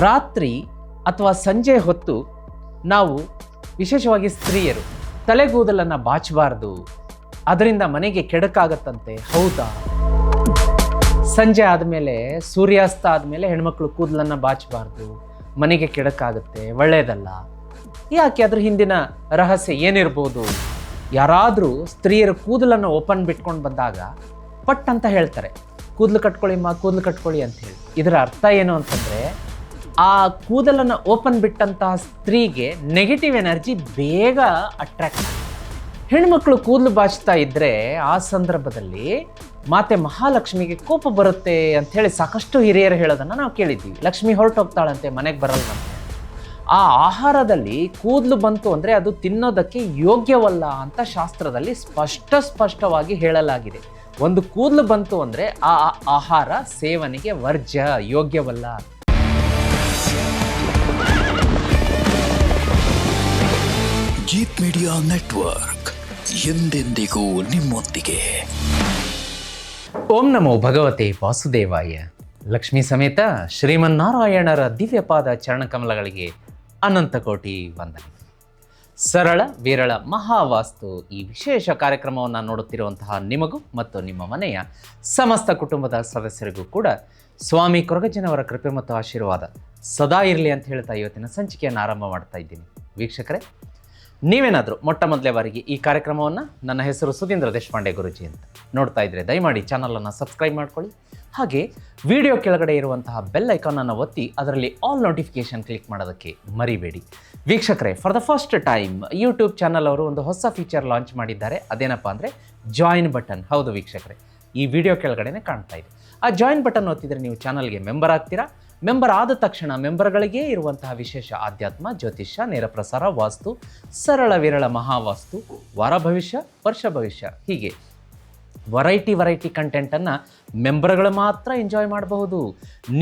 ರಾತ್ರಿ ಅಥವಾ ಸಂಜೆ ಹೊತ್ತು ನಾವು ವಿಶೇಷವಾಗಿ ಸ್ತ್ರೀಯರು ತಲೆಗೂದಲನ್ನು ಬಾಚಬಾರ್ದು. ಅದರಿಂದ ಮನೆಗೆ ಕೆಡಕಾಗತ್ತಂತೆ. ಹೌದಾ? ಸಂಜೆ ಆದಮೇಲೆ, ಸೂರ್ಯಾಸ್ತ ಆದಮೇಲೆ ಹೆಣ್ಮಕ್ಳು ಕೂದಲನ್ನು ಬಾಚಬಾರ್ದು. ಮನೆಗೆ ಕೆಡಕಾಗುತ್ತೆ. ಒಳ್ಳೆಯದಲ್ಲ ಯಾಕೆ ಅದ್ರ ಹಿಂದಿನ ರಹಸ್ಯ ಏನಿರ್ಬೋದು? ಯಾರಾದರೂ ಸ್ತ್ರೀಯರು ಕೂದಲನ್ನು ಓಪನ್ ಬಿಟ್ಕೊಂಡು ಬಂದಾಗ ಪಟ್ ಅಂತ ಹೇಳ್ತಾರೆ. ಕೂದಲು ಕಟ್ಕೊಳ್ಳಿ ಮಾ, ಕೂದಲು ಕಟ್ಕೊಳ್ಳಿ ಅಂತ ಹೇಳಿ. ಇದರ ಅರ್ಥ ಏನು ಅಂತಂದರೆ ಆ ಕೂದಲನ್ನು ಓಪನ್ ಬಿಟ್ಟಂತಹ ಸ್ತ್ರೀಗೆ ನೆಗೆಟಿವ್ ಎನರ್ಜಿ ಬೇಗ ಅಟ್ರಾಕ್ಟ್ ಹೆಣ್ಮಕ್ಳು ಕೂದಲು ಬಾಚ್ತಾ ಇದ್ದರೆ ಆ ಸಂದರ್ಭದಲ್ಲಿ ಮಾತೆ ಮಹಾಲಕ್ಷ್ಮಿಗೆ ಕೋಪ ಬರುತ್ತೆ ಅಂತ ಹೇಳಿ ಸಾಕಷ್ಟು ಹಿರಿಯರು ಹೇಳೋದನ್ನು ನಾವು ಕೇಳಿದ್ದೀವಿ. ಲಕ್ಷ್ಮಿ ಹೊರಟೋಗ್ತಾಳಂತೆ, ಮನೆಗೆ ಬರಲ್ಲ ಆ ಆಹಾರದಲ್ಲಿ ಕೂದಲು ಬಂತು ಅಂದರೆ ಅದು ತಿನ್ನೋದಕ್ಕೆ ಯೋಗ್ಯವಲ್ಲ ಅಂತ ಶಾಸ್ತ್ರದಲ್ಲಿ ಸ್ಪಷ್ಟ ಸ್ಪಷ್ಟವಾಗಿ ಹೇಳಲಾಗಿದೆ. ಒಂದು ಕೂದಲು ಬಂತು ಅಂದರೆ ಆ ಆಹಾರ ಸೇವನೆಗೆ ವರ್ಜ್ಯ, ಯೋಗ್ಯವಲ್ಲ. ಗೀತ್ ಮೀಡಿಯಾ ನೆಟ್ವರ್ಕ್ ಎಂದೆಂದಿಗೂ ನಿಮ್ಮೊಂದಿಗೆ. ಓಂ ನಮೋ ಭಗವತೆ ವಾಸುದೇವಾಯ. ಲಕ್ಷ್ಮೀ ಸಮೇತ ಶ್ರೀಮನ್ನಾರಾಯಣರ ದಿವ್ಯಪಾದ ಚರಣಕಮಲಗಳಿಗೆ ಅನಂತ ಕೋಟಿ ವಂದನೆ. ಸರಳ, ವಿರಳ, ಮಹಾವಾಸ್ತು ಈ ವಿಶೇಷ ಕಾರ್ಯಕ್ರಮವನ್ನು ನೋಡುತ್ತಿರುವಂತಹ ನಿಮಗೂ ಮತ್ತು ನಿಮ್ಮ ಮನೆಯ ಸಮಸ್ತ ಕುಟುಂಬದ ಸದಸ್ಯರಿಗೂ ಕೂಡ ಸ್ವಾಮಿ ಕೊರಗಜ್ಜನವರ ಕೃಪೆ ಮತ್ತು ಆಶೀರ್ವಾದ ಸದಾ ಇರಲಿ ಅಂತ ಹೇಳ್ತಾ ಇವತ್ತಿನ ಸಂಚಿಕೆಯನ್ನು ಆರಂಭ ಮಾಡ್ತಾ ಇದ್ದೀನಿ. ವೀಕ್ಷಕರೇ ನೀವೇನಾದರೂ ಮೊಟ್ಟ ಮೊದಲೇ ಬಾರಿಗೆ ಈ ಕಾರ್ಯಕ್ರಮವನ್ನು ನನ್ನ ಹೆಸರು ಸುಧೀಂದ್ರ ದೇಶಪಾಂಡೆ ಗುರುಜಿ ಅಂತ ನೋಡ್ತಾ ಇದ್ರೆ ದಯಮಾಡಿ ಚಾನಲನ್ನು ಸಬ್ಸ್ಕ್ರೈಬ್ ಮಾಡ್ಕೊಳ್ಳಿ. ಹಾಗೆ ವಿಡಿಯೋ ಕೆಳಗಡೆ ಇರುವಂತಹ ಬೆಲ್ ಐಕಾನನ್ನು ಒತ್ತಿ ಅದರಲ್ಲಿ ಆಲ್ ನೋಟಿಫಿಕೇಶನ್ ಕ್ಲಿಕ್ ಮಾಡೋದಕ್ಕೆ ಮರಿಬೇಡಿ. ವೀಕ್ಷಕರೇ for the first time YouTube channel ಅವರು ಒಂದು ಹೊಸ ಫೀಚರ್ ಲಾಂಚ್ ಮಾಡಿದ್ದಾರೆ. ಅದೇನಪ್ಪ ಅಂದರೆ ಜಾಯಿನ್ ಬಟನ್ ಹೌದು ವೀಕ್ಷಕರೇ, ಈ ವಿಡಿಯೋ ಕೆಳಗಡೆನೆ ಕಾಣ್ತಾ ಇದೆ. ಆ ಜಾಯಿನ್ ಬಟನ್ ಒತ್ತಿದರೆ ನೀವು ಚಾನಲ್ಗೆ ಮೆಂಬರ್ ಆಗ್ತೀರಾ? ಮೆಂಬರ್ ಆದ ತಕ್ಷಣ ಮೆಂಬರ್ಗಳಿಗೆ ಇರುವಂತಹ ವಿಶೇಷ ಆಧ್ಯಾತ್ಮ, ಜ್ಯೋತಿಷ್ಯ ನೇರ ಪ್ರಸಾರ ವಾಸ್ತು, ಸರಳ ವಿರಳ ಮಹಾವಾಸ್ತು, ವಾರ ಭವಿಷ್ಯ, ವರ್ಷ ಭವಿಷ್ಯ. ಹೀಗೆ ವೆರೈಟಿ ವೆರೈಟಿ ಕಂಟೆಂಟನ್ನು ಮೆಂಬರ್ಗಳು ಮಾತ್ರ ಎಂಜಾಯ್ ಮಾಡಬಹುದು.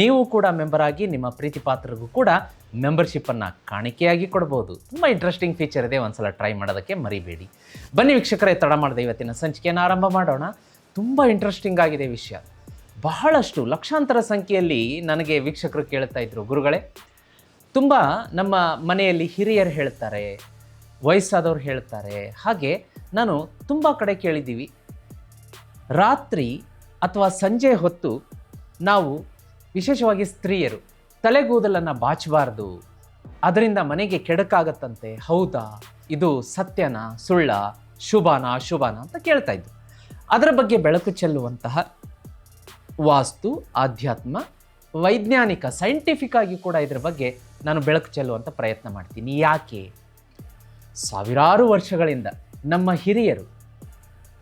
ನೀವು ಕೂಡ ಮೆಂಬರ್ ಆಗಿ ನಿಮ್ಮ ಪ್ರೀತಿ ಪಾತ್ರರಿಗೂ ಕೂಡ ಮೆಂಬರ್ಶಿಪ್ಪನ್ನು ಕಾಣಿಕೆಯಾಗಿ ಕೊಡ್ಬೋದು ತುಂಬ ಇಂಟ್ರೆಸ್ಟಿಂಗ್ ಫೀಚರ್ ಇದೆ. ಒಂದ್ಸಲ ಟ್ರೈ ಮಾಡೋದಕ್ಕೆ ಮರಿಬೇಡಿ. ಬನ್ನಿ ವೀಕ್ಷಕರೇ, ತಡ ಮಾಡಿದೆ ಇವತ್ತಿನ ಸಂಚಿಕೆಯನ್ನು ಆರಂಭ ಮಾಡೋಣ. ತುಂಬ ಇಂಟ್ರೆಸ್ಟಿಂಗ್ ಆಗಿದೆ ವಿಷಯ. ಬಹಳಷ್ಟು ಲಕ್ಷಾಂತರ ಸಂಖ್ಯೆಯಲ್ಲಿ ನನಗೆ ವೀಕ್ಷಕರು ಕೇಳ್ತಾ ಇದ್ರು. ಗುರುಗಳೇ, ತುಂಬ ನಮ್ಮ ಮನೆಯಲ್ಲಿ ಹಿರಿಯರು ಹೇಳ್ತಾರೆ, ವಯಸ್ಸಾದವ್ರು ಹೇಳ್ತಾರೆ. ಹಾಗೆ ನಾನು ತುಂಬ ಕಡೆ ಕೇಳಿದ್ದೀವಿ. ರಾತ್ರಿ ಅಥವಾ ಸಂಜೆ ಹೊತ್ತು ನಾವು ವಿಶೇಷವಾಗಿ ಸ್ತ್ರೀಯರು ತಲೆಗೂದಲನ್ನು ಬಾಚಬಾರ್ದು. ಅದರಿಂದ ಮನೆಗೆ ಕೆಡಕಾಗತ್ತಂತೆ. ಹೌದಾ? ಇದು ಸತ್ಯನಾ? ಸುಳ್ಳ? ಶುಭನ? ಅಶುಭನ? ಅಂತ ಕೇಳ್ತಾ ಇದ್ದು ಅದರ ಬಗ್ಗೆ ಬೆಳಕು ಚೆಲ್ಲುವಂತಹ ವಾಸ್ತು, ಆಧ್ಯಾತ್ಮ, ವೈಜ್ಞಾನಿಕ ಸೈಂಟಿಫಿಕ್ ಆಗಿ ಕೂಡ ಇದ್ರ ಬಗ್ಗೆ ನಾನು ಬೆಳಕು ಚೆಲ್ಲುವಂಥ ಪ್ರಯತ್ನ ಮಾಡ್ತೀನಿ. ಯಾಕೆ? ಸಾವಿರಾರು ವರ್ಷಗಳಿಂದ ನಮ್ಮ ಹಿರಿಯರು,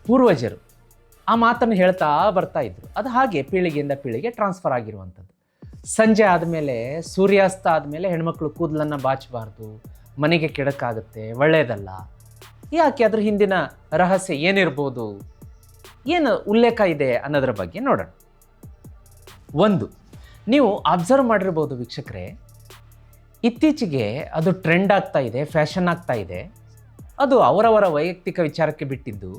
ಪೂರ್ವಜರು ಆ ಮಾತನ್ನು ಹೇಳ್ತಾ ಬರ್ತಾ ಇದ್ರು. ಅದು ಹಾಗೆ ಪೀಳಿಗೆಯಿಂದ ಪೀಳಿಗೆ ಟ್ರಾನ್ಸ್ಫರ್ ಆಗಿರುವಂಥದ್ದು. ಸಂಜೆ ಆದಮೇಲೆ, ಸೂರ್ಯಾಸ್ತ ಆದಮೇಲೆ ಹೆಣ್ಮಕ್ಳು ಕೂದಲನ್ನು ಬಾಚಬಾರ್ದು, ಮನೆಗೆ ಕೆಡಕಾಗುತ್ತೆ ಒಳ್ಳೆಯದಲ್ಲ ಯಾಕೆ? ಅದ್ರ ಹಿಂದಿನ ರಹಸ್ಯ ಏನಿರ್ಬೋದು? ಏನು ಉಲ್ಲೇಖ ಇದೆ ಅನ್ನೋದ್ರ ಬಗ್ಗೆ ನೋಡೋಣ. ಒಂದು, ನೀವು ಅಬ್ಸರ್ವ್ ಮಾಡಿರ್ಬೋದು ವೀಕ್ಷಕರೇ, ಇತ್ತೀಚೆಗೆ ಅದು ಟ್ರೆಂಡ್ ಆಗ್ತಾ ಇದೆ ಫ್ಯಾಷನ್ ಆಗ್ತಾ ಇದೆ, ಅದು ಅವರವರ ವೈಯಕ್ತಿಕ ವಿಚಾರಕ್ಕೆ ಬಿಟ್ಟಿದ್ದು.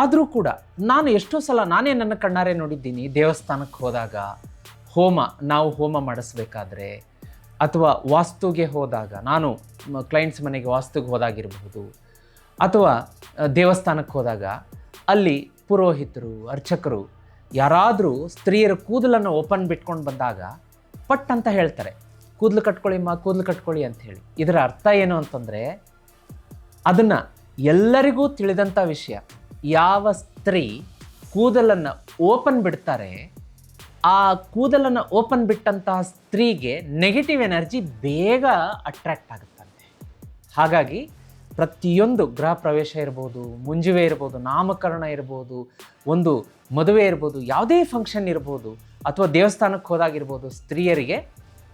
ಆದರೂ ಕೂಡ ನಾನು ಎಷ್ಟೋ ಸಲ ನಾನೇ ನನ್ನ ಕಣ್ಣಾರೆ ನೋಡಿದ್ದೀನಿ, ದೇವಸ್ಥಾನಕ್ಕೆ ಹೋದಾಗ, ಹೋಮ, ನಾವು ಹೋಮ ಮಾಡಿಸ್ಬೇಕಾದ್ರೆ, ಅಥವಾ ವಾಸ್ತುಗೆ ಹೋದಾಗ, ನಾನು ಕ್ಲೈಂಟ್ಸ್ ಮನೆಗೆ ವಾಸ್ತುಗೆ ಹೋದಾಗಿರಬಹುದು, ಅಥವಾ ದೇವಸ್ಥಾನಕ್ಕೆ ಹೋದಾಗ, ಅಲ್ಲಿ ಪುರೋಹಿತರು, ಅರ್ಚಕರು ಯಾರಾದರೂ ಸ್ತ್ರೀಯರ ಕೂದಲನ್ನು ಓಪನ್ ಬಿಟ್ಕೊಂಡು ಬಂದಾಗ ಪಟ್ ಅಂತ ಹೇಳ್ತಾರೆ. ಕೂದಲು ಕಟ್ಕೊಳ್ಳಿ ಮಾ, ಕೂದಲು ಕಟ್ಕೊಳ್ಳಿ ಅಂತ ಹೇಳಿ. ಇದರ ಅರ್ಥ ಏನು ಅಂತಂದರೆ, ಅದನ್ನು ಎಲ್ಲರಿಗೂ ತಿಳಿದಂಥ ವಿಷಯ. ಯಾವ ಸ್ತ್ರೀ ಕೂದಲನ್ನು ಓಪನ್ ಬಿಡ್ತಾರೆ, ಆ ಕೂದಲನ್ನು ಓಪನ್ ಬಿಟ್ಟಂತಹ ಸ್ತ್ರೀಗೆ ನೆಗೆಟಿವ್ ಎನರ್ಜಿ ಬೇಗ ಅಟ್ರ್ಯಾಕ್ಟ್ ಆಗುತ್ತಂತೆ. ಹಾಗಾಗಿ ಪ್ರತಿಯೊಂದು ಗೃಹ ಪ್ರವೇಶ ಇರ್ಬೋದು, ಮುಂಜುವೆ ಇರ್ಬೋದು, ನಾಮಕರಣ ಇರ್ಬೋದು, ಒಂದು ಮದುವೆ ಇರ್ಬೋದು, ಯಾವುದೇ ಫಂಕ್ಷನ್ ಇರ್ಬೋದು, ಅಥವಾ ದೇವಸ್ಥಾನಕ್ಕೆ ಹೋದಾಗಿರ್ಬೋದು, ಸ್ತ್ರೀಯರಿಗೆ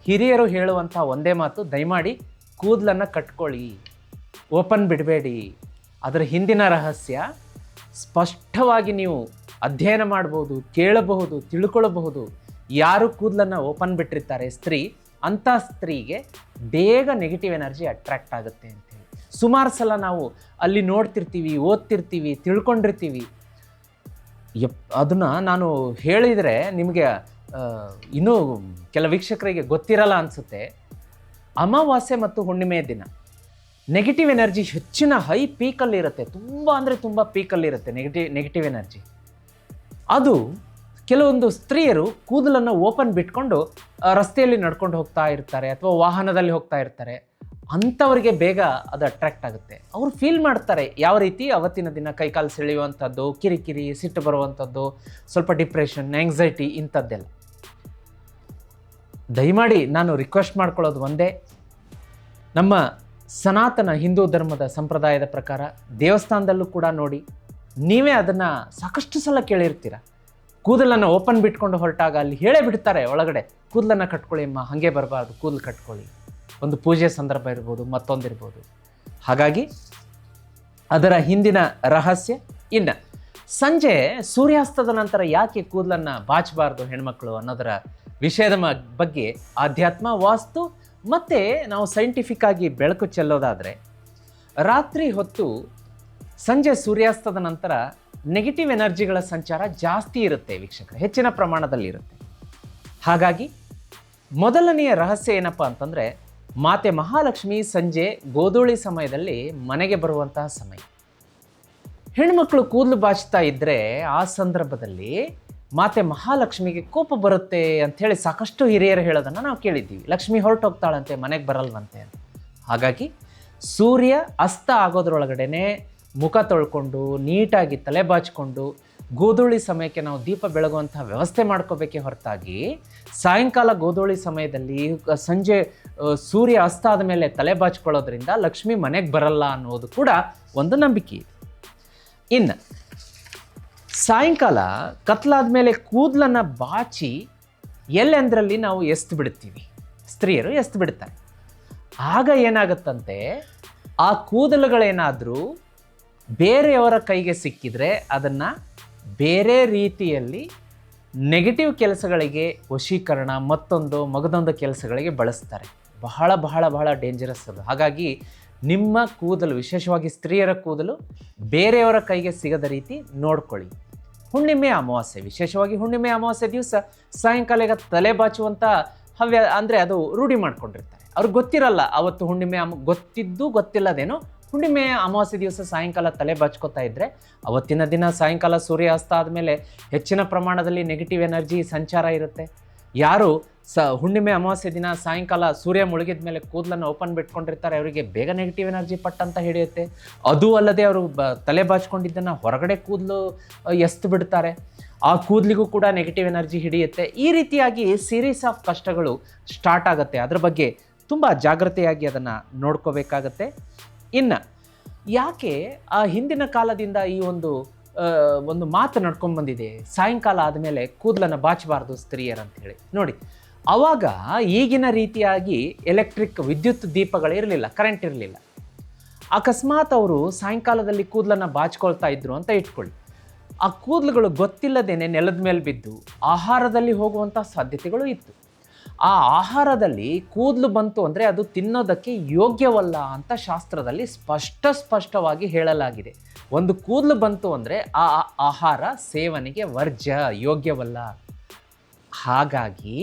ಹಿರಿಯರು ಹೇಳುವಂಥ ಒಂದೇ ಮಾತು, ದಯಮಾಡಿ ಕೂದಲನ್ನು ಕಟ್ಕೊಳ್ಳಿ, ಓಪನ್ ಬಿಡಬೇಡಿ. ಅದರ ಹಿಂದಿನ ರಹಸ್ಯ, ಸ್ಪಷ್ಟವಾಗಿ ನೀವು ಅಧ್ಯಯನ ಮಾಡ್ಬೋದು, ಕೇಳಬಹುದು ತಿಳ್ಕೊಳ್ಳಬಹುದು ಯಾರು ಕೂದಲನ್ನು ಓಪನ್ ಬಿಟ್ಟಿರ್ತಾರೆ, ಸ್ತ್ರೀ, ಅಂಥ ಸ್ತ್ರೀಗೆ ಬೇಗ ನೆಗೆಟಿವ್ ಎನರ್ಜಿ ಅಟ್ರಾಕ್ಟ್ ಆಗುತ್ತೆ ಅಂತೇಳಿ ಸುಮಾರು ಸಲ ನಾವು ಅಲ್ಲಿ ನೋಡ್ತಿರ್ತೀವಿ, ಓದ್ತಿರ್ತೀವಿ, ತಿಳ್ಕೊಂಡಿರ್ತೀವಿ. ಯಪ್, ಅದನ್ನು ನಾನು ಹೇಳಿದರೆ ನಿಮಗೆ ಇನ್ನೂ ಕೆಲ ವೀಕ್ಷಕರಿಗೆ ಗೊತ್ತಿರಲ್ಲ ಅನಿಸುತ್ತೆ. ಅಮಾವಾಸ್ಯೆ ಮತ್ತು ಹುಣ್ಣಿಮೆಯ ದಿನ. ನೆಗೆಟಿವ್ ಎನರ್ಜಿ ಹೆಚ್ಚಿನ ಹೈ ಪೀಕಲ್ಲಿರುತ್ತೆ ತುಂಬ ಅಂದರೆ ತುಂಬ ಪೀಕಲ್ಲಿರುತ್ತೆ ನೆಗೆಟಿವ್ ನೆಗೆಟಿವ್ ಎನರ್ಜಿ ಅದು ಕೆಲವೊಂದು ಸ್ತ್ರೀಯರು ಕೂದಲನ್ನು ಓಪನ್ ಬಿಟ್ಕೊಂಡು ರಸ್ತೆಯಲ್ಲಿ ನಡ್ಕೊಂಡು ಹೋಗ್ತಾ ಇರ್ತಾರೆ ಅಥವಾ ವಾಹನದಲ್ಲಿ ಹೋಗ್ತಾ ಇರ್ತಾರೆ. ಅಂಥವ್ರಿಗೆ ಬೇಗ ಅದು ಅಟ್ರ್ಯಾಕ್ಟ್ ಆಗುತ್ತೆ. ಅವ್ರು ಫೀಲ್ ಮಾಡ್ತಾರೆ, ಯಾವ ರೀತಿ ಅವತ್ತಿನ ದಿನ ಕೈಕಾಲು ಸೆಳೆಯುವಂಥದ್ದು, ಕಿರಿಕಿರಿ, ಸಿಟ್ಟು ಬರುವಂಥದ್ದು, ಸ್ವಲ್ಪ ಡಿಪ್ರೆಷನ್ ಆ್ಯಂಗ್ಸೈಟಿ ಇಂಥದ್ದೆಲ್ಲ. ದಯಮಾಡಿ ನಾನು ರಿಕ್ವೆಸ್ಟ್ ಮಾಡ್ಕೊಳ್ಳೋದು ಒಂದೇ, ನಮ್ಮ ಸನಾತನ ಹಿಂದೂ ಧರ್ಮದ ಸಂಪ್ರದಾಯದ ಪ್ರಕಾರ ದೇವಸ್ಥಾನದಲ್ಲೂ ಕೂಡ ನೋಡಿ, ನೀವೇ ಅದನ್ನು ಸಾಕಷ್ಟು ಸಲ ಕೇಳಿರ್ತೀರ? ಕೂದಲನ್ನು ಓಪನ್ ಬಿಟ್ಕೊಂಡು ಹೊರಟಾಗ ಅಲ್ಲಿ ಹೇಳೇ ಬಿಡ್ತಾರೆ ಒಳಗಡೆ, ಕೂದಲನ್ನು ಕಟ್ಕೊಳ್ಳಿ ಅಮ್ಮ, ಹಾಗೆ ಬರಬಾರ್ದು, ಕೂದಲು ಕಟ್ಕೊಳ್ಳಿ. ಒಂದು ಪೂಜೆ ಸಂದರ್ಭ ಇರ್ಬೋದು ಮತ್ತೊಂದಿರ್ಬೋದು ಹಾಗಾಗಿ ಅದರ ಹಿಂದಿನ ರಹಸ್ಯ ಇನ್ನು. ಸಂಜೆ ಸೂರ್ಯಾಸ್ತದ ನಂತರ ಯಾಕೆ ಕೂದಲನ್ನು ಬಾಚಬಾರ್ದು ಹೆಣ್ಮಕ್ಳು ಅನ್ನೋದರ ವಿಷಯದ ಬಗ್ಗೆ ಆಧ್ಯಾತ್ಮ ವಾಸ್ತು ಮತ್ತು ನಾವು ಸೈಂಟಿಫಿಕ್ ಆಗಿ ಬೆಳಕು ಚೆಲ್ಲೋದಾದರೆ, ರಾತ್ರಿ ಹೊತ್ತು ಸಂಜೆ ಸೂರ್ಯಾಸ್ತದ ನಂತರ ನೆಗೆಟಿವ್ ಎನರ್ಜಿಗಳ ಸಂಚಾರ ಜಾಸ್ತಿ ಇರುತ್ತೆ ವೀಕ್ಷಕರ, ಹೆಚ್ಚಿನ ಪ್ರಮಾಣದಲ್ಲಿ ಇರುತ್ತೆ. ಹಾಗಾಗಿ ಮೊದಲನೆಯ ರಹಸ್ಯ ಏನಪ್ಪ ಅಂತಂದರೆ ಮಾತೆ ಮಹಾಲಕ್ಷ್ಮಿ ಸಂಜೆ ಗೋಧೂಳಿ ಸಮಯದಲ್ಲಿ ಮನೆಗೆ ಬರುವಂತಹ ಸಮಯ. ಹೆಣ್ಮಕ್ಳು ಕೂದಲು ಬಾಚ್ತಾ ಇದ್ದರೆ ಆ ಸಂದರ್ಭದಲ್ಲಿ ಮಾತೆ ಮಹಾಲಕ್ಷ್ಮಿಗೆ ಕೋಪ ಬರುತ್ತೆ ಅಂಥೇಳಿ ಸಾಕಷ್ಟು ಹಿರಿಯರು ಹೇಳೋದನ್ನು ನಾವು ಕೇಳಿದ್ದೀವಿ. ಲಕ್ಷ್ಮಿ ಹೊರಟೋಗ್ತಾಳಂತೆ, ಮನೆಗೆ ಬರಲ್ವಂತೆ ಹಾಗಾಗಿ ಸೂರ್ಯ ಅಸ್ತ ಆಗೋದ್ರೊಳಗಡೆನೆ ಮುಖ ತೊಳ್ಕೊಂಡು, ನೀಟಾಗಿ ತಲೆ ಬಾಚಿಕೊಂಡು ಗೋಧೂಳಿ ಸಮಯಕ್ಕೆ ನಾವು ದೀಪ ಬೆಳಗುವಂತಹ ವ್ಯವಸ್ಥೆ ಮಾಡ್ಕೋಬೇಕೇ ಹೊರತಾಗಿ ಸಾಯಂಕಾಲ ಗೋಧೂಳಿ ಸಮಯದಲ್ಲಿ ಸಂಜೆ ಸೂರ್ಯ ಅಸ್ತ ಆದ ಮೇಲೆ ತಲೆ ಬಾಚ್ಕೊಳ್ಳೋದ್ರಿಂದ ಲಕ್ಷ್ಮಿ ಮನೆಗೆ ಬರಲ್ಲ ಅನ್ನೋದು ಕೂಡ ಒಂದು ನಂಬಿಕೆ ಇದೆ. ಇನ್ನು, ಸಾಯಂಕಾಲ ಕತ್ಲಾದ ಮೇಲೆ ಕೂದಲನ್ನು ಬಾಚಿ ಎಲ್ಲೆಂದರಲ್ಲಿ ನಾವು ಎಸ್ತು ಬಿಡ್ತೀವಿ. ಸ್ತ್ರೀಯರು ಎಸ್ತು ಬಿಡ್ತಾರೆ. ಆಗ ಏನಾಗುತ್ತಂತೆ? ಆ ಕೂದಲುಗಳೇನಾದರೂ ಬೇರೆಯವರ ಕೈಗೆ ಸಿಕ್ಕಿದರೆ ಅದನ್ನು ಬೇರೆ ರೀತಿಯಲ್ಲಿ ನೆಗೆಟಿವ್ ಕೆಲಸಗಳಿಗೆ ವಶೀಕರಣ ಮತ್ತೊಂದು ಮಗದೊಂದು ಕೆಲಸಗಳಿಗೆ ಬಳಸ್ತಾರೆ. ಬಹಳ ಬಹಳ ಬಹಳ ಡೇಂಜರಸ್ ಅದು. ಹಾಗಾಗಿ ನಿಮ್ಮ ಕೂದಲು, ವಿಶೇಷವಾಗಿ ಸ್ತ್ರೀಯರ ಕೂದಲು ಬೇರೆಯವರ ಕೈಗೆ ಸಿಗದ ರೀತಿ ನೋಡ್ಕೊಳ್ಳಿ. ಹುಣ್ಣಿಮೆ ಅಮಾವಾಸ್ಯೆ, ವಿಶೇಷವಾಗಿ ಹುಣ್ಣಿಮೆ ಅಮಾವಾಸ್ಯೆ ದಿವಸ ಸಾಯಂಕಾಲ ಈಗ ತಲೆ ಬಾಚುವಂಥ ಹವ್ಯ, ಅಂದರೆ ಅದು ರೂಢಿ ಮಾಡ್ಕೊಂಡಿರ್ತಾರೆ. ಅವ್ರಿಗೆ ಗೊತ್ತಿರಲ್ಲ, ಅವತ್ತು ಹುಣ್ಣಿಮೆ ಅಮ, ಗೊತ್ತಿದ್ದು ಗೊತ್ತಿಲ್ಲದೇನೋ ಹುಣ್ಣಿಮೆ, ಅಮಾವಾಸ್ಯ ದಿವಸ ಸಾಯಂಕಾಲ ತಲೆ ಬಚ್ಕೋತಾ ಇದ್ದರೆ ಅವತ್ತಿನ ದಿನ ಸಾಯಂಕಾಲ ಸೂರ್ಯಾಸ್ತ ಆದಮೇಲೆ ಹೆಚ್ಚಿನ ಪ್ರಮಾಣದಲ್ಲಿ ನೆಗೆಟಿವ್ ಎನರ್ಜಿ ಸಂಚಾರ ಇರುತ್ತೆ. ಯಾರು ಸ, ಹುಣ್ಣಿಮೆ, ಅಮಾವಾಸ್ಯೆ ದಿನ ಸಾಯಂಕಾಲ ಸೂರ್ಯ ಮುಳುಗಿದ ಮೇಲೆ ಕೂದಲನ್ನು ಓಪನ್ ಬಿಟ್ಕೊಂಡಿರ್ತಾರೆ, ಅವರಿಗೆ ಬೇಗ ನೆಗೆಟಿವ್ ಎನರ್ಜಿ ಪಟ್ಟಂತ ಹಿಡಿಯುತ್ತೆ. ಅದು ಅಲ್ಲದೆ ಅವರು ಬ, ತಲೆ ಬಾಚ್ಕೊಂಡಿದ್ದನ್ನು ಹೊರಗಡೆ ಕೂದಲು ಎಸ್ತು ಬಿಡ್ತಾರೆ. ಆ ಕೂದಲಿಗೂ ಕೂಡ ನೆಗೆಟಿವ್ ಎನರ್ಜಿ ಹಿಡಿಯುತ್ತೆ. ಈ ರೀತಿಯಾಗಿ ಸೀರೀಸ್ ಆಫ್ ಕಷ್ಟಗಳು ಸ್ಟಾರ್ಟ್ ಆಗುತ್ತೆ. ಅದ್ರ ಬಗ್ಗೆ ತುಂಬ ಜಾಗ್ರತೆಯಾಗಿ ಅದನ್ನು ನೋಡ್ಕೋಬೇಕಾಗತ್ತೆ. ಇನ್ನು. ಯಾಕೆ ಆ ಹಿಂದಿನ ಕಾಲದಿಂದ ಈ ಒಂದು ಒಂದು ಮಾತು ನಡ್ಕೊಂಡು ಬಂದಿದೆ? ಸಾಯಂಕಾಲ ಆದಮೇಲೆ ಕೂದಲನ್ನು ಬಾಚಬಾರ್ದು ಸ್ತ್ರೀಯರು ಅಂತ ಹೇಳಿ ನೋಡಿ, ಅವಾಗ ಈಗಿನ ರೀತಿಯಾಗಿ ಎಲೆಕ್ಟ್ರಿಕ್ ವಿದ್ಯುತ್ ದೀಪಗಳಿರಲಿಲ್ಲ ಕರೆಂಟ್ ಇರಲಿಲ್ಲ. ಅಕಸ್ಮಾತ್ ಅವರು ಸಾಯಂಕಾಲದಲ್ಲಿ ಕೂದಲನ್ನು ಬಾಚ್ಕೊಳ್ತಾ ಇದ್ರು ಅಂತ ಇಟ್ಕೊಳ್ಳಿ. ಆ ಕೂದಲುಗಳು ಗೊತ್ತಿಲ್ಲದೇನೆ ನೆಲದ ಮೇಲೆ ಬಿದ್ದು ಆಹಾರದಲ್ಲಿ ಹೋಗುವಂಥ ಸಾಧ್ಯತೆಗಳು ಇತ್ತು. ಆ ಆಹಾರದಲ್ಲಿ ಕೂದಲು ಬಂತು ಅಂದರೆ ಅದು ತಿನ್ನೋದಕ್ಕೆ ಯೋಗ್ಯವಲ್ಲ ಅಂತ ಶಾಸ್ತ್ರದಲ್ಲಿ ಸ್ಪಷ್ಟ ಸ್ಪಷ್ಟವಾಗಿ ಹೇಳಲಾಗಿದೆ. ಒಂದು ಕೂದಲು ಬಂತು ಅಂದರೆ ಆ ಆಹಾರ ಸೇವನೆಗೆ ವರ್ಜ್ಯ, ಯೋಗ್ಯವಲ್ಲ. ಹಾಗಾಗಿ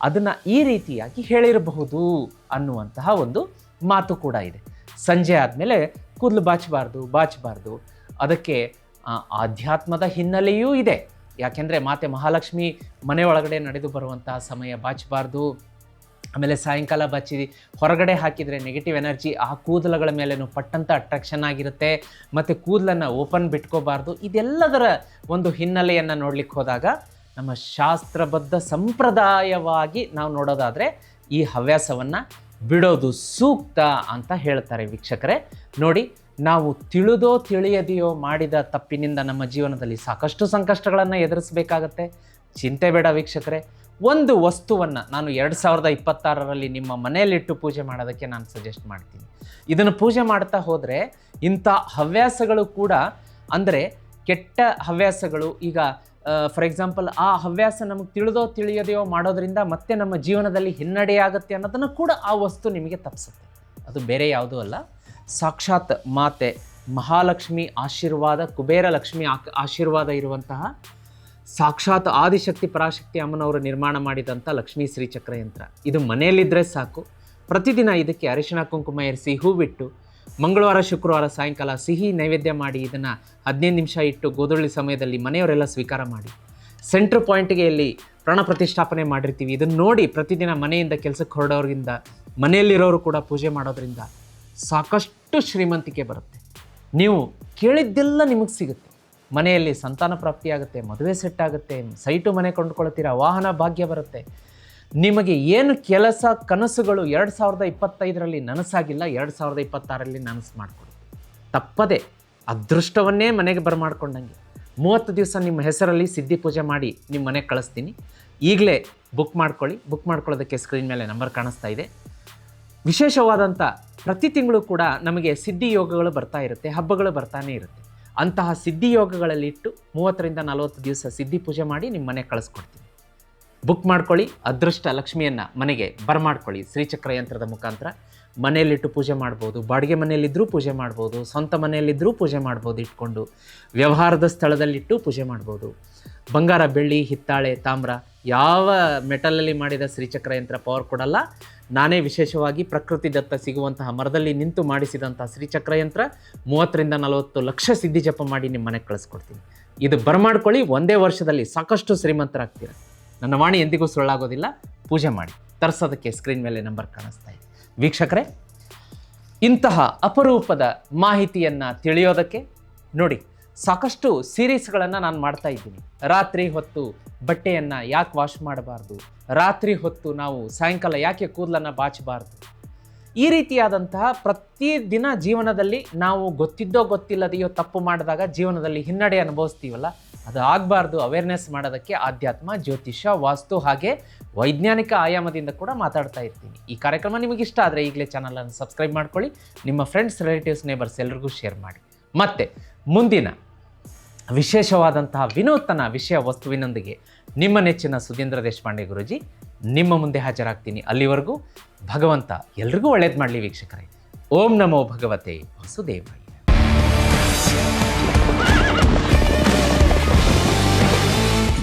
ಅದನ್ನು ಈ ರೀತಿಯಾಗಿ ಹೇಳಿರಬಹುದು ಅನ್ನುವಂತಹ ಒಂದು ಮಾತು ಕೂಡ ಇದೆ. ಸಂಜೆ ಆದಮೇಲೆ ಕೂದಲು ಬಾಚಬಾರ್ದು ಬಾಚಬಾರ್ದು. ಅದಕ್ಕೆ ಆಧ್ಯಾತ್ಮದ ಹಿನ್ನೆಲೆಯೂ ಇದೆ. ಯಾಕೆಂದರೆ ಮಾತೆ ಮಹಾಲಕ್ಷ್ಮಿ ಮನೆ ಒಳಗಡೆ ನಡೆದು ಬರುವಂತಹ ಸಮಯ ಬಾಚಬಾರ್ದು. ಆಮೇಲೆ ಸಾಯಂಕಾಲ ಬಚ್ಚಿ ಹೊರಗಡೆ ಹಾಕಿದರೆ ನೆಗೆಟಿವ್ ಎನರ್ಜಿ ಆ ಕೂದಲುಗಳ ಮೇಲೇನು ಪಟ್ಟಂತ ಅಟ್ರಾಕ್ಷನ್ ಆಗಿರುತ್ತೆ. ಮತ್ತು ಕೂದಲನ್ನು ಓಪನ್ ಬಿಟ್ಕೋಬಾರ್ದು. ಇದೆಲ್ಲದರ ಒಂದು ಹಿನ್ನೆಲೆಯನ್ನು ನೋಡ್ಲಿಕ್ಕೆ ಹೋದಾಗ ನಮ್ಮ ಶಾಸ್ತ್ರಬದ್ಧ ಸಂಪ್ರದಾಯವಾಗಿ ನಾವು ನೋಡೋದಾದರೆ ಈ ಹವ್ಯಾಸವನ್ನು ಬಿಡೋದು ಸೂಕ್ತ ಅಂತ ಹೇಳ್ತಾರೆ ವೀಕ್ಷಕರೇ. ನೋಡಿ ನಾವು ತಿಳಿದೋ ತಿಳಿಯದೆಯೋ ಮಾಡಿದ ತಪ್ಪಿನಿಂದ ನಮ್ಮ ಜೀವನದಲ್ಲಿ ಸಾಕಷ್ಟು ಸಂಕಷ್ಟಗಳನ್ನು ಎದುರಿಸಬೇಕಾಗತ್ತೆ. ಚಿಂತೆ ಬೇಡ ವೀಕ್ಷಕರೇ. ಒಂದು ವಸ್ತುವನ್ನು ನಾನು ಎರಡು ಸಾವಿರದ ಇಪ್ಪತ್ತಾರರಲ್ಲಿ ನಿಮ್ಮ ಮನೆಯಲ್ಲಿಟ್ಟು ಪೂಜೆ ಮಾಡೋದಕ್ಕೆ ನಾನು ಸಜೆಸ್ಟ್ ಮಾಡ್ತೀನಿ. ಇದನ್ನು ಪೂಜೆ ಮಾಡ್ತಾ ಹೋದರೆ ಇಂಥ ಹವ್ಯಾಸಗಳು ಕೂಡ ಅಂದರೆ ಕೆಟ್ಟ ಹವ್ಯಾಸಗಳು ಈಗ ಫಾರ್ ಎಕ್ಸಾಂಪಲ್ ಆ ಹವ್ಯಾಸ ನಮಗೆ ತಿಳಿದೋ ತಿಳಿಯದೆಯೋ ಮಾಡೋದರಿಂದ ಮತ್ತೆ ನಮ್ಮ ಜೀವನದಲ್ಲಿ ಹಿನ್ನಡೆಯಾಗುತ್ತೆ ಅನ್ನೋದನ್ನು ಕೂಡ ಆ ವಸ್ತು ನಿಮಗೆ ತಪ್ಪಿಸುತ್ತೆ. ಅದು ಬೇರೆ ಯಾವುದೂ ಅಲ್ಲ. ಸಾಕ್ಷಾತ್ ಮಾತೆ, ಮಹಾಲಕ್ಷ್ಮಿ ಆಶೀರ್ವಾದ, ಕುಬೇರ ಲಕ್ಷ್ಮಿ ಆಶೀರ್ವಾದ ಇರುವಂತಹ ಸಾಕ್ಷಾತ್ ಆದಿಶಕ್ತಿ ಪರಾಶಕ್ತಿ ಅಮ್ಮನವರು ನಿರ್ಮಾಣ ಮಾಡಿದಂಥ ಲಕ್ಷ್ಮೀ ಶ್ರೀಚಕ್ರ ಯಂತ್ರ. ಇದು ಮನೆಯಲ್ಲಿದ್ದರೆ ಸಾಕು. ಪ್ರತಿದಿನ ಇದಕ್ಕೆ ಅರಿಶಿಣ ಕುಂಕುಮ ಏರಿಸಿ ಹೂವಿಟ್ಟು ಮಂಗಳವಾರ, ಶುಕ್ರವಾರ, ಸಾಯಂಕಾಲ ಸಿಹಿ ನೈವೇದ್ಯ ಮಾಡಿ ಇದನ್ನು ಹದಿನೈದು ನಿಮಿಷ ಇಟ್ಟು ಗೋಧುಳಿ ಸಮಯದಲ್ಲಿ ಮನೆಯವರೆಲ್ಲ ಸ್ವೀಕಾರ ಮಾಡಿ. ಸೆಂಟ್ರ್ ಪಾಯಿಂಟ್ಗೆ ಇಲ್ಲಿ ಪ್ರಾಣ ಪ್ರತಿಷ್ಠಾಪನೆ ಮಾಡಿರ್ತೀವಿ. ಇದನ್ನು ನೋಡಿ ಪ್ರತಿದಿನ ಮನೆಯಿಂದ ಕೆಲಸಕ್ಕೆ ಹೊರಡೋರಿಂದ ಮನೆಯಲ್ಲಿರೋರು ಕೂಡ ಪೂಜೆ ಮಾಡೋದ್ರಿಂದ ಸಾಕಷ್ಟು ಶ್ರೀಮಂತಿಕೆ ಬರುತ್ತೆ. ನೀವು ಕೇಳಿದ್ದೆಲ್ಲ ನಿಮಗೆ ಸಿಗುತ್ತೆ. ಮನೆಯಲ್ಲಿ ಸಂತಾನ ಪ್ರಾಪ್ತಿಯಾಗುತ್ತೆ ಮದುವೆ ಸೆಟ್ ಆಗುತ್ತೆ, ಸೈಟು ಮನೆ ಕೊಂಡ್ಕೊಳ್ತೀರಾ, ವಾಹನ ಭಾಗ್ಯ ಬರುತ್ತೆ. ನಿಮಗೆ ಏನು ಕೆಲಸ ಕನಸುಗಳು ಎರಡು ಸಾವಿರದ ಇಪ್ಪತ್ತೈದರಲ್ಲಿ ನನಸಾಗಿಲ್ಲ, ಎರಡು ಸಾವಿರದ ಇಪ್ಪತ್ತಾರಲ್ಲಿ ನನಸು ಮಾಡಿಕೊಡುತ್ತೆ ತಪ್ಪದೆ ಅದೃಷ್ಟವನ್ನೇ ಮನೆಗೆ ಬರಮಾಡ್ಕೊಂಡಂಗೆ. ಮೂವತ್ತು ದಿವಸ ನಿಮ್ಮ ಹೆಸರಲ್ಲಿ ಸಿದ್ಧಿ ಪೂಜೆ ಮಾಡಿ ನಿಮ್ಮ ಮನೆಗೆ ಕಳಿಸ್ತೀನಿ. ಈಗಲೇ ಬುಕ್ ಮಾಡ್ಕೊಳ್ಳಿ. ಬುಕ್ ಮಾಡ್ಕೊಳ್ಳೋದಕ್ಕೆ ಸ್ಕ್ರೀನ್ ಮೇಲೆ ನಂಬರ್ ಕಾಣಿಸ್ತಾ ಇದೆ. ವಿಶೇಷವಾದಂಥ ಪ್ರತಿ ತಿಂಗಳು ಕೂಡ ನಮಗೆ ಸಿದ್ಧಿ ಯೋಗಗಳು ಬರ್ತಾ ಇರುತ್ತೆ, ಹಬ್ಬಗಳು ಬರ್ತಾನೆ ಇರುತ್ತೆ. ಅಂತಹ ಸಿದ್ಧಿ ಯೋಗಗಳಲ್ಲಿ ಇಟ್ಟು ಮೂವತ್ತರಿಂದ ನಲವತ್ತು ದಿವಸ ಸಿದ್ಧಿ ಪೂಜೆ ಮಾಡಿ ನಿಮ್ಮ ಮನೆ ಕಳಿಸ್ಕೊಡ್ತೀನಿ. ಬುಕ್ ಮಾಡ್ಕೊಳ್ಳಿ, ಅದೃಷ್ಟ ಲಕ್ಷ್ಮಿಯನ್ನು ಮನೆಗೆ ಬರಮಾಡ್ಕೊಳ್ಳಿ. ಶ್ರೀಚಕ್ರ ಯಂತ್ರದ ಮುಖಾಂತರ ಮನೆಯಲ್ಲಿಟ್ಟು ಪೂಜೆ ಮಾಡ್ಬೋದು, ಬಾಡಿಗೆ ಮನೆಯಲ್ಲಿದ್ದರೂ ಪೂಜೆ ಮಾಡ್ಬೋದು, ಸ್ವಂತ ಮನೆಯಲ್ಲಿದ್ದರೂ ಪೂಜೆ ಮಾಡ್ಬೋದು ಇಟ್ಕೊಂಡು, ವ್ಯವಹಾರದ ಸ್ಥಳದಲ್ಲಿಟ್ಟು ಪೂಜೆ ಮಾಡ್ಬೋದು. ಬಂಗಾರ, ಬೆಳ್ಳಿ, ಹಿತ್ತಾಳೆ, ತಾಮ್ರ, ಯಾವ ಮೆಟಲಲ್ಲಿ ಮಾಡಿದ ಶ್ರೀಚಕ್ರ ಯಂತ್ರ ಪವರ್ ಕೊಡಲ್ಲ. ನಾನೇ ವಿಶೇಷವಾಗಿ ಪ್ರಕೃತಿ ದತ್ತ ಸಿಗುವಂತಹ ಮರದಲ್ಲಿ ನಿಂತು ಮಾಡಿಸಿದಂಥ ಶ್ರೀಚಕ್ರ ಯಂತ್ರ ಮೂವತ್ತರಿಂದ ನಲವತ್ತು ಲಕ್ಷ ಸಿದ್ಧಿ ಜಪ ಮಾಡಿ ನಿಮ್ಮ ಮನೆಗೆ ಕಳಿಸ್ಕೊಡ್ತೀನಿ. ಇದು ಬರಮಾಡ್ಕೊಳ್ಳಿ, ಒಂದೇ ವರ್ಷದಲ್ಲಿ ಸಾಕಷ್ಟು ಶ್ರೀಮಂತರಾಗ್ತೀರ. ನನ್ನ ವಾಣಿ ಎಂದಿಗೂ ಸುಳ್ಳಾಗೋದಿಲ್ಲ. ಪೂಜೆ ಮಾಡಿ. ತರಿಸೋದಕ್ಕೆ ಸ್ಕ್ರೀನ್ ಮೇಲೆ ನಂಬರ್ ಕಾಣಿಸ್ತಾ ಇದೆ. ವೀಕ್ಷಕರೇ, ಇಂತಹ ಅಪರೂಪದ ಮಾಹಿತಿಯನ್ನು ತಿಳಿಯೋದಕ್ಕೆ ನೋಡಿ, ಸಾಕಷ್ಟು ಸೀರೀಸ್ಗಳನ್ನು ನಾನು ಮಾಡ್ತಾ ಇದ್ದೀನಿ. ರಾತ್ರಿ ಹೊತ್ತು ಬಟ್ಟೆಯನ್ನು ಯಾಕೆ ವಾಶ್ ಮಾಡಬಾರ್ದು? ರಾತ್ರಿ ಹೊತ್ತು ನಾವು ಸಾಯಂಕಾಲ ಯಾಕೆ ಕೂದಲನ್ನು ಬಾಚಬಾರ್ದು? ಈ ರೀತಿಯಾದಂತಹ ಪ್ರತಿದಿನ ಜೀವನದಲ್ಲಿ ನಾವು ಗೊತ್ತಿದ್ದೋ ಗೊತ್ತಿಲ್ಲದೆಯೋ ತಪ್ಪು ಮಾಡಿದಾಗ ಜೀವನದಲ್ಲಿ ಹಿನ್ನಡೆ ಅನುಭವಿಸ್ತೀವಲ್ಲ? ಅದು ಆಗಬಾರ್ದು ಅವೇರ್ನೆಸ್ ಮಾಡೋದಕ್ಕೆ ಆಧ್ಯಾತ್ಮ, ಜ್ಯೋತಿಷ್ಯ, ವಾಸ್ತು ಹಾಗೆ ವೈಜ್ಞಾನಿಕ ಆಯಾಮದಿಂದ ಕೂಡ ಮಾತಾಡ್ತಾ ಇರ್ತೀನಿ. ಈ ಕಾರ್ಯಕ್ರಮ ನಿಮಗೆ ಇಷ್ಟ ಆದರೆ ಈಗಲೇ ಚಾನಲನ್ನು ಸಬ್ಸ್ಕ್ರೈಬ್ ಮಾಡ್ಕೊಳ್ಳಿ. ನಿಮ್ಮ ಫ್ರೆಂಡ್ಸ್ ರಿಲೇಟಿವ್ಸ್ ನೇಬರ್ಸ್ ಎಲ್ರಿಗೂ ಶೇರ್ ಮಾಡಿ. ಮತ್ತೆ ಮುಂದಿನ ವಿಶೇಷವಾದಂತಹ ವಿನೂತನ ವಿಷಯ ವಸ್ತುವಿನೊಂದಿಗೆ ನಿಮ್ಮ ನೆಚ್ಚಿನ ಸುಧೀಂದ್ರ ದೇಶಪಾಂಡೆ ಗುರುಜಿ, ನಿಮ್ಮ ಮುಂದೆ ಹಾಜರಾಗ್ತೀನಿ ಅಲ್ಲಿವರೆಗೂ. ಭಗವಂತ ಎಲ್ರಿಗೂ ಒಳ್ಳೇದು ಮಾಡಲಿ ವೀಕ್ಷಕರೇ. ಓಂ ನಮೋ ಭಗವತೆ ವಸುದೇವಾಯ.